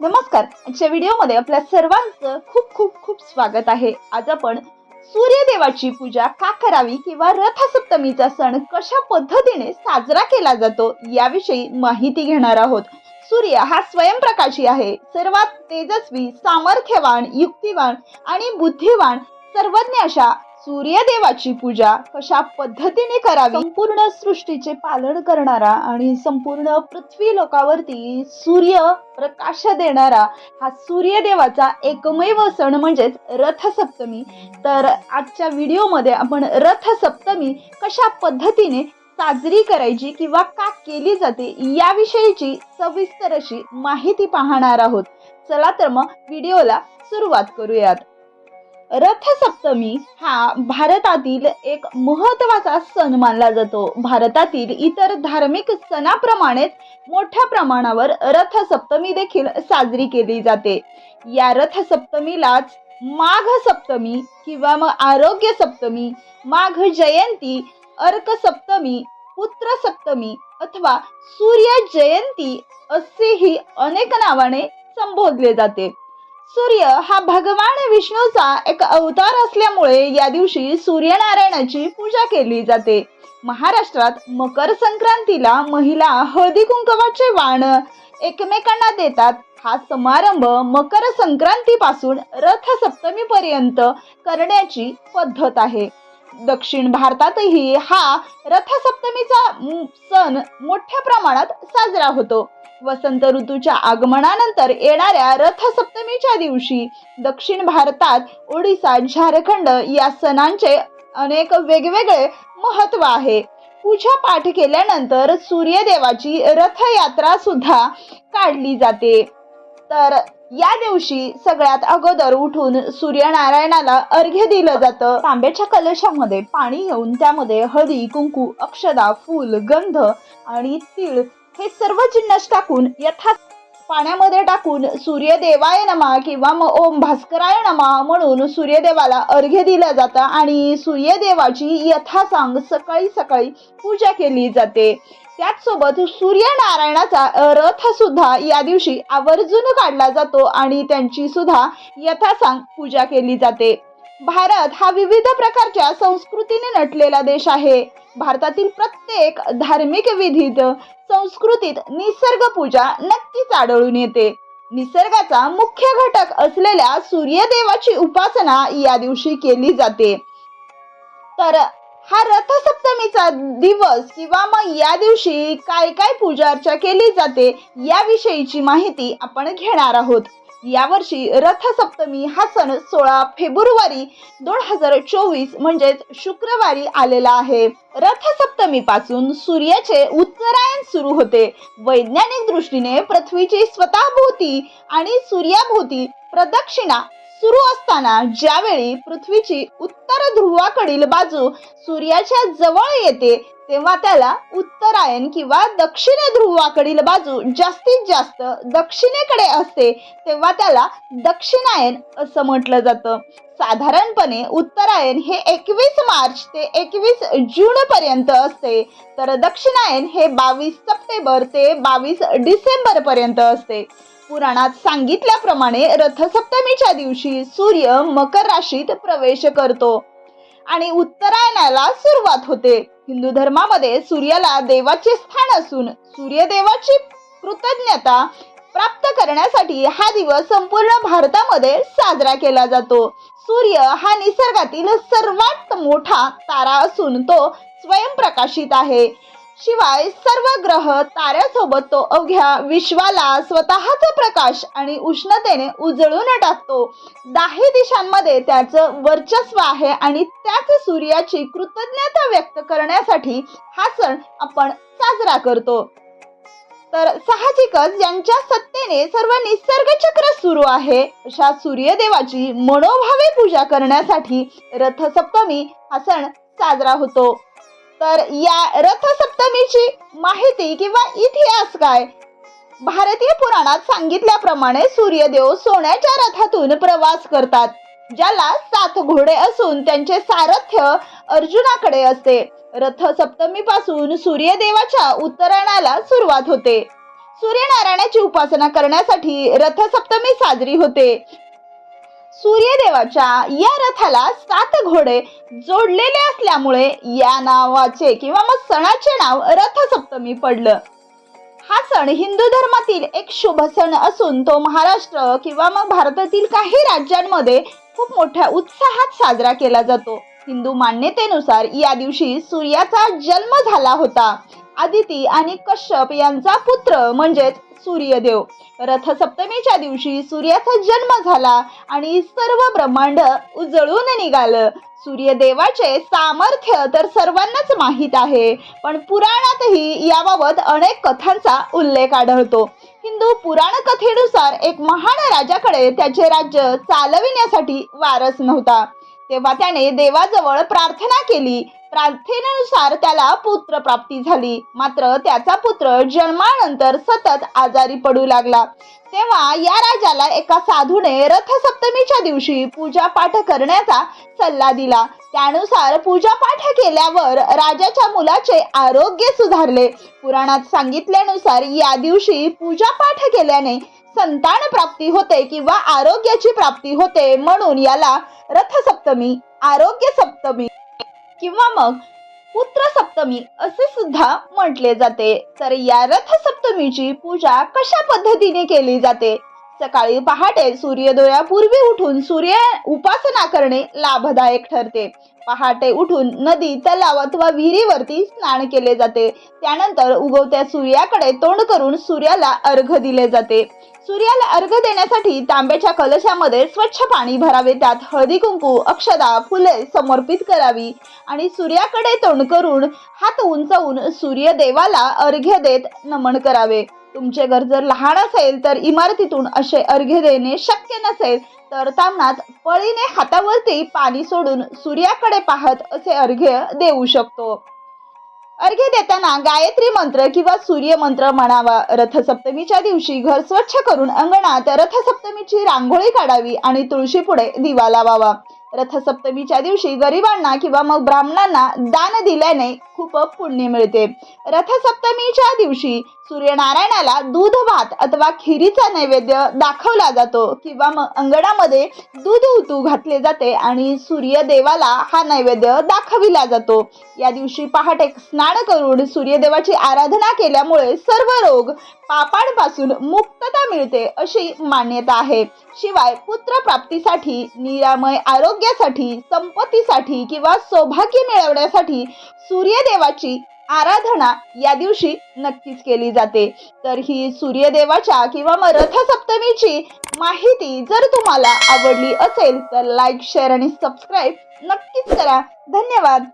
नमस्कार. आजच्या व्हिडिओमध्ये आपल्या सर्वांचं खूप खूप खूप स्वागत आहे. आज आपण सूर्यदेवाची पूजा का करावी किंवा रथसप्तमीचा सण कशा पद्धतीने साजरा केला जातो याविषयी माहिती घेणार आहोत. सूर्य हा स्वयंप्रकाशी आहे. सर्वात तेजस्वी सामर्थ्यवान युक्तिवान आणि बुद्धिवान. सर्वज्ञ अशा सूर्यदेवाची पूजा कशा पद्धतीने करावी? संपूर्ण सृष्टीचे पालन करणारा आणि संपूर्ण पृथ्वी लोकावरती सूर्य प्रकाश देणारा हा सूर्यदेवाचा एकमेव सण म्हणजेच रथसप्तमी. तर आजच्या व्हिडिओमध्ये आपण रथसप्तमी कशा पद्धतीने साजरी करायची किंवा का केली जाते याविषयीची सविस्तर अशी माहिती पाहणार आहोत. चला तर मग व्हिडिओला सुरुवात करूयात. रथसप्तमी हा भारतातील एक महत्त्वाचा सण मानला जातो. भारतातील इतर धार्मिक सणाप्रमाणेच मोठ्या प्रमाणावर रथसप्तमी देखील साजरी केली जाते. या रथसप्तमीलाच माघ सप्तमी किंवा मग आरोग्य सप्तमी माघ जयंती अर्क सप्तमी पुत्र सप्तमी अथवा सूर्य जयंती असेही अनेक नावाने संबोधले जाते. सूर्य हा भगवान विष्णूचा एक अवतार असल्यामुळे या दिवशी सूर्यनारायणाची पूजा केली जाते. महाराष्ट्रात मकर संक्रांतीला महिला हळदी कुंकवाचे वाण एकमेकांना देतात. हा समारंभ मकर संक्रांतीपासून रथसप्तमीपर्यंत करण्याची पद्धत आहे. दक्षिण भारतातही हा रथसप्तमीचा सण मोठ्या प्रमाणात साजरा होतो. वसंत ऋतूच्या आगमनानंतर येणाऱ्या रथसप्तमीच्या दिवशी दक्षिण भारतात ओडिसा झारखंड या सणांचे अनेक वेगवेगळे महत्त्व आहे. पूजा पाठ केल्यानंतर सूर्यदेवाची रथयात्रा सुद्धा काढली जाते. तर या दिवशी सगळ्यात अगोदर उठून सूर्यनारायणाला अर्घ्य दिलं जातं. तांब्याच्या कलशामध्ये पाणी घेऊन त्यामध्ये हळदी कुंकू अक्षदा फूल गंध आणि तीळ हे सर्व जिन्नस टाकून यथा पाण्यामध्ये टाकून सूर्यदेवाय नमा किंवा मग ओम भास्कराय नमा म्हणून सूर्यदेवाला अर्घ्य दिलं जातं आणि सूर्यदेवाची यथासांग सकाळी सकाळी पूजा केली जाते. त्याचसोबत सूर्यनारायणाचा रथ सुद्धा या दिवशी आवर्जून काढला जातो आणि त्यांची सुद्धा यथासांग पूजा केली जाते. भारत हा विविध प्रकारच्या संस्कृतीने नटलेला देश आहे. भारतातील प्रत्येक धार्मिक विधीत संस्कृतीत निसर्ग पूजा नक्कीच आढळून येते. निसर्गाचा मुख्य घटक असलेल्या सूर्यदेवाची उपासना या दिवशी केली जाते. तर हा रथसप्तमीचा दिवस किंवा मग या दिवशी काय काय पूजा अर्चा केली जाते याविषयीची माहिती आपण घेणार आहोत. यावर्षी रथसप्तमी हा सण सोळा फेब्रुवारी दोन हजार चोवीस म्हणजेच शुक्रवारी आलेला आहे. रथसप्तमी पासून सूर्याचे उत्तरायण सुरू होते. वैज्ञानिक दृष्टीने पृथ्वीची स्वतःभोवती आणि सूर्याभोवती प्रदक्षिणा सुरू असताना ज्यावेळी पृथ्वीची उत्तर ध्रुवाकडील बाजू सूर्याच्या जवळ येते तेव्हा त्याला उत्तरायण किंवा दक्षिण ध्रुवाकडील बाजू जास्तीत जास्त दक्षिणेकडे असते तेव्हा त्याला दक्षिणायन असं म्हटलं जातं. साधारणपणे उत्तरायण हे एकवीस मार्च ते एकवीस जून पर्यंत असते तर दक्षिणायन हे बावीस सप्टेंबर ते बावीस डिसेंबर पर्यंत असते. पुराणात सांगितल्याप्रमाणे रथसप्तमीच्या दिवशी सूर्य मकर राशीत प्रवेश करतो. आणि उत्तरायणाला सुरुवात होते. हिंदू धर्मामध्ये सूर्याला देवाचे स्थान असून सूर्यदेवाची कृतज्ञता प्राप्त करण्यासाठी हा दिवस संपूर्ण भारतामध्ये साजरा केला जातो. सूर्य हा निसर्गातील सर्वात मोठा तारा असून तो स्वयंप्रकाशित आहे. शिवाय सर्व ग्रह ताऱ्यासोबत तो अवघ्या विश्वाला स्वतःचा प्रकाश आणि उष्णतेने उजळून टाकतो. दाही दिशांमध्ये त्याचं वर्चस्व आहे आणि त्याच सूर्याची कृतज्ञता व्यक्त करण्यासाठी हा सण आपण साजरा करतो. तर साहजिकच ज्यांच्या सत्तेने सर्व निसर्ग चक्र सुरू आहे. अशा सूर्यदेवाची मनोभावे पूजा करण्यासाठी रथसप्तमी हा सण साजरा होतो. तर या रथसप्तमीची माहिती किंवा इतिहास काय? भारतीय पुराणात सांगितल्याप्रमाणे सूर्यदेव सोन्याच्या रथातून प्रवास करतात ज्याला सात घोडे असून त्यांचे सारथ्य अर्जुनाकडे असते. रथ सप्तमी पासून सूर्यदेवाच्या उत्तरायणाला सुरुवात होते. सूर्यनारायणाची उपासना करण्यासाठी रथसप्तमी साजरी होते. सूर्यदेवाच्या या रथाला सात घोडे जोडलेले असल्यामुळे या नावाचे किंवा मग सणाचे नाव रथसप्तमी पडलं. हा सण हिंदू धर्मातील एक शुभ सण असून तो महाराष्ट्र किंवा मग भारतातील काही राज्यांमध्ये खूप मोठ्या उत्साहात साजरा केला जातो. हिंदू मान्यतेनुसार या दिवशी सूर्याचा जन्म झाला होता. आदिती आणि कश्यप यांचा पुत्र म्हणजेच सूर्यदेव. रथसप्तमीच्या दिवशी सूर्याचा जन्म झाला आणि सर्व ब्रह्मांड उजळून निघालं. सूर्यदेवाचे सामर्थ्य तर सर्वांनाच माहीत आहे पण पुराणातही याबाबत अनेक कथांचा उल्लेख आढळतो. हिंदू पुराण कथेनुसार एक महान राजाकडे त्याचे राज्य चालविण्यासाठी वारस नव्हता. तेव्हा त्याने देवाजवळ प्रार्थना केली प्रार्थनेनुसार त्याला पुत्र प्राप्ती झाली. मात्र त्याचा पुत्र जन्मानंतर सतत आजारी पडू लागला. तेव्हा या राजाला एका साधूने रथसप्तमीच्या दिवशी पूजा पाठ करण्याचा सल्ला दिला. त्यानुसार पूजा पाठ केल्यावर राजाच्या मुलाचे आरोग्य सुधारले. पुराणात सांगितल्यानुसार या दिवशी पूजा पाठ केल्याने संतान प्राप्ती होते किंवा आरोग्याची प्राप्ती होते म्हणून याला रथसप्तमी आरोग्य सप्तमी किंवा मग पुत्र सप्तमी असे सुद्धा म्हटले जाते. तर या रथ सप्तमीची पूजा कशा पद्धतीने केली जाते? सकाळी पहाटे सूर्योदयापूर्वी उठून सूर्य उपासना करणे लाभदायक ठरते. पहाटे उठून नदी तलाव अथवा विहिरीवरती स्नान केले जाते. त्यानंतर उगवत्या सूर्याकडे तोंड करून सूर्याला अर्घ दिले जाते. सूर्याला अर्घ देण्यासाठी तांब्याच्या कलशामध्ये स्वच्छ पाणी भरावे. त्यात हळदी कुंकू अक्षदा फुले समर्पित करावी. आणि सूर्याकडे तोंड करून हात उंचावून सूर्यदेवाला अर्घ्य देत नमन करावे. तुमचे घर जर लहान असेल तर इमारतीतून असे अर्घ्य देणे शक्य नसेल तर तामणात पळीने हातावरती पाणी सोडून सूर्याकडे पाहत असे अर्घ्य देऊ शकतो. अर्घ्य देताना गायत्री मंत्र किंवा सूर्य मंत्र म्हणावा. रथसप्तमीच्या दिवशी घर स्वच्छ करून अंगणात रथसप्तमीची रांगोळी काढावी आणि तुळशी पुढे दिवा लावावा. रथसप्तमीच्या दिवशी गरिबांना किंवा मग ब्राह्मणांना दान दिल्याने खूप पुण्य मिळते. रथसप्तमीच्या दिवशी सूर्यनारायणाला दूध भात अथवा खिरीचा नैवेद्य दाखवला जातो किंवा मग अंगणामध्ये दूध उतू घातले जाते आणि सूर्यदेवाला हा नैवेद्य दाखविला जातो. या दिवशी पहाटे स्नान करून सूर्यदेवाची आराधना केल्यामुळे सर्व रोग पापांपासून मुक्तता मिळते अशी मान्यता आहे. शिवाय पुत्र प्राप्तीसाठी निरामय आरोग्यासाठी संपत्तीसाठी किंवा सौभाग्य मिळवण्यासाठी सूर्यदेवाची आराधना या दिवशी नक्कीच केली जाते. तर ही सूर्यदेवाच्या किंवा मग रथसप्तमीची माहिती जर तुम्हाला आवडली असेल तर लाईक शेअर आणि सबस्क्राईब नक्कीच करा. धन्यवाद.